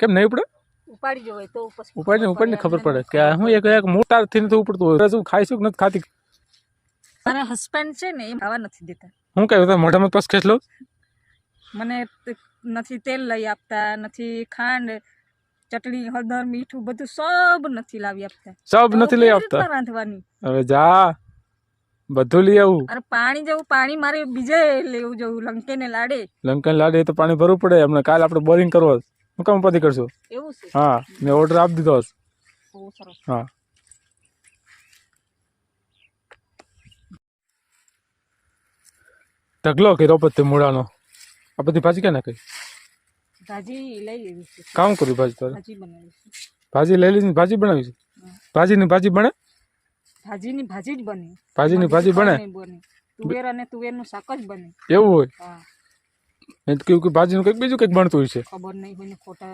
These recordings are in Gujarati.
કેમ નહીં ઉપડે? ઉપાડી જો હોય તો પછી ઉપાડીને ખબર પડે. કે હું એક એક મોટા થી નથી ઉપડતું હોય. શું ખાઈશું નથી ખાતી? મારા હસબન્ડ છે ને એ ખાવા નથી દેતા. હું કહ્યું તમે મોઢામાં પસ ખેંચ લો. મને નથી તેલ લઈ આપતા નથી ખાંડ ચટણી હળદર મીઠું બધું સબ નથી લાવી આપતા. સબ નથી લઈ આપતા? રાંધવાની? હવે જા બધું લઈ આવું. અરે પાણી જેવું પાણી મારે બીજે લેવું જવું લંકેને લાડે. લંકન લાડે તો પાણી ભરવું પડે. હમણાં કાલ આપણે બોરિંગ કરવો. હું કામ ઉપાધિ કરશું? એવું છે? હા મેં ઓર્ડર આપી દીધો છે. હા. ઢગલો કે રોપત મૂળાનો. આ બધી ભાજી ક્યાં નાખી? ભાજી લઈ લેવી છે. કામ કર્યું ભાજી તારે? ભાજી બનાવી છે. ભાજી લઈ લીધી ભાજી બનાવી છે? ભાજીની ભાજી બને? ભાજીની ભાજી જ બને. ભાજીની ભાજી બને. તુવેર અને તુવેરનું શાક જ બને. એવું હોય? હા. મેં તો કહ્યું કે ભાજીનું કંઈક બીજું કંઈક બનતું હોય છે. ખબર નહીં હોય ને ખોટા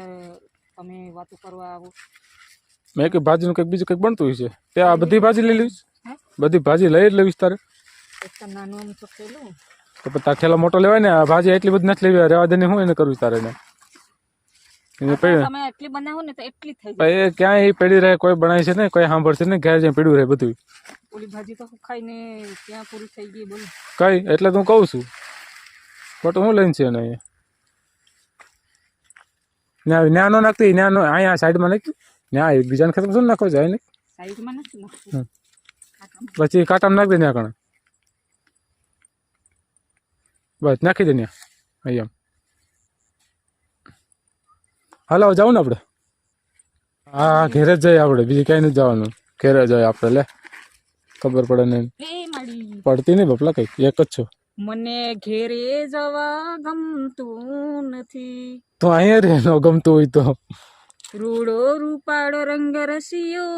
તમે વાતો કરવા આવો. મેં કે ભાજીનું કંઈક બીજું કંઈક બનતું હોય છે. તે આ બધી ભાજી લઈ લઈશ? બધી ભાજી લઈ જ લેવીશ તારે? નાનું આમ તો પછી તાર ઠેલો મોટો લેવાય ને આ ભાજી એટલી બધી નથી લેવી રેવા દે હું એને કરું તારે એને? એને તમે એટલી બનાવો ને તો એટલી થઈ જાય એ ક્યાંય એ પડી રહે કોઈ બનાય છે ને કોઈ સાંભળશે ને ઘેર જઈને પડ્યું રહે બધું ઓલી ભાજી તો ખાઈને ત્યાં પૂરી થઈ ગઈ બોલો. કઈ? એટલે તો હું કહું છું. બટ હું લઈને છે એને અહીંયા ન્યા નો નાખતી ન્યા નો અહીંયા સાઈડમાં નાખી ન્યા એકબીજાને ખેતર શું નાખો જાય ને સાઈડમાં નથી નાખતું હમ. કાકામાં. પછી કાંટામાં નાખી દે ત્યાં કણે બસ નાખી દે ત્યાં અહીંયા હાલો જાવ ને આપણે હા ઘેરે જ જઈએ આપણે બીજું ક્યાંય નથી જવાનું ઘેરે જઈએ આપણે લે ખબર પડે નહીં એ માડી પડતી નહીં બપલા કઈ એક જ છો મને ઘેરે જવા ગમતું નથી તું અહીંયા રહે ન ગમતું હોય તો રૂડો રૂપાળો રંગ રસિયો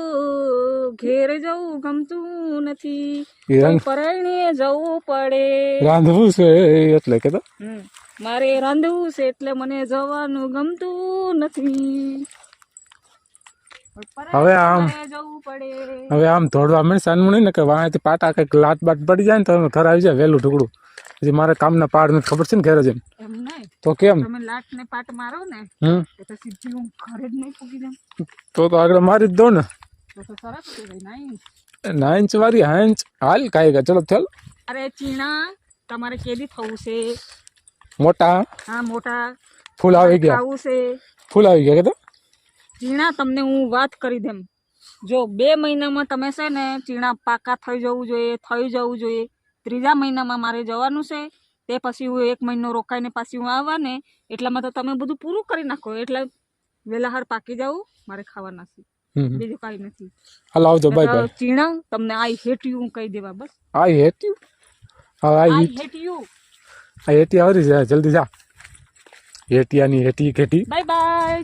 ઘેર જવું ગમતું નથી એ રંગ પરણે જવું પડે રાંધવું છે એટલે કે તો હમ. મારે રાંધવું છે એટલે મને જવાનું ગમતું નથી હવે આમ- પરણે જવું પડે હવે આમ દોડવા મળે સાનમું નહીં ને કે વાંથી પાટા કંઈક લાત બાત પડી જાય ને તો એનું ઘર આવી જાય વહેલું ટુકડું પછી મારે કામના પાડ નથી. ખબર છે ને ઘરે જઈને? એમ નહીં. તો કેમ? તમે લાટ ને પાટ મારો ને હમ? તો તો સીધી હું ઘરે જ નહીં પૂગી જાઉં. તો તો આગળ મારી જ દો ને. તો તો સરસ કહેવાય નહીં. ના ઇંચ વાળી હા ઇંચ. હાલ કાંઈ ચલો ચાલ. અરે ચીણા તમારે કેદી થવું છે? મોટા હા? મોટા. ફૂલ આવી ગયા. આવું છે? ફૂલ આવી ગયા કે તો? ચીણા તમને હું વાત કરી દેમ જો બે મહિનામાં તમે છે ને ચીણા પાકા થઈ જવું જોઈએ થઈ જવું જોઈએ. ત્રીજા મહિનામાં મારે જવાનું છે તે પછી હું એક મહિનો રોકાઈને પાછી હું આવવાને એટલામાં તો તમે બધું પૂરું કરી નાખો એટલે વેલાહાર પાકી જાઉં મારે ખાવા છે. બીજું કઈ નથી. હાલો આવજો બાય બાય ચીણા તમને આઈ હેટ યુ હું કહી દેવા બસ. I hate you I hate you I હેટી આવરી જા જલ્દી જા. હેટિયાની હેટી ઘેટી બાય બાય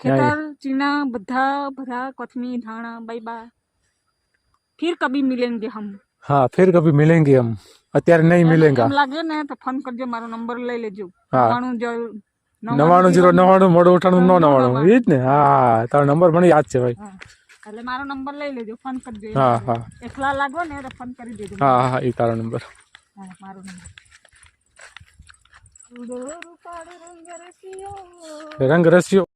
ખેતર ચીણા બધા બધા કોથમી ધાણા બાય બાય ફિર કભી મિલેંગે હમ. હા ફેર કભી મિલેંગે હમ. અત્યારે નહીં મિલેંગા. લાગે ને તો ફોન કરજો મારો નંબર લઈ લેજો. હા. નવાણું જીરો નવાણું મોઢું ઉઠાણું નો નવાણું એ જ ને? હા તારો નંબર મને યાદ છે ભાઈ. એટલે મારો નંબર લઈ લેજો ફોન કરજો. હા હા. એકલા લાગો ને તો ફોન કરી દેજો. હા હા એ તારો નંબર હા, મારો નંબર. રંગ રસ્યો.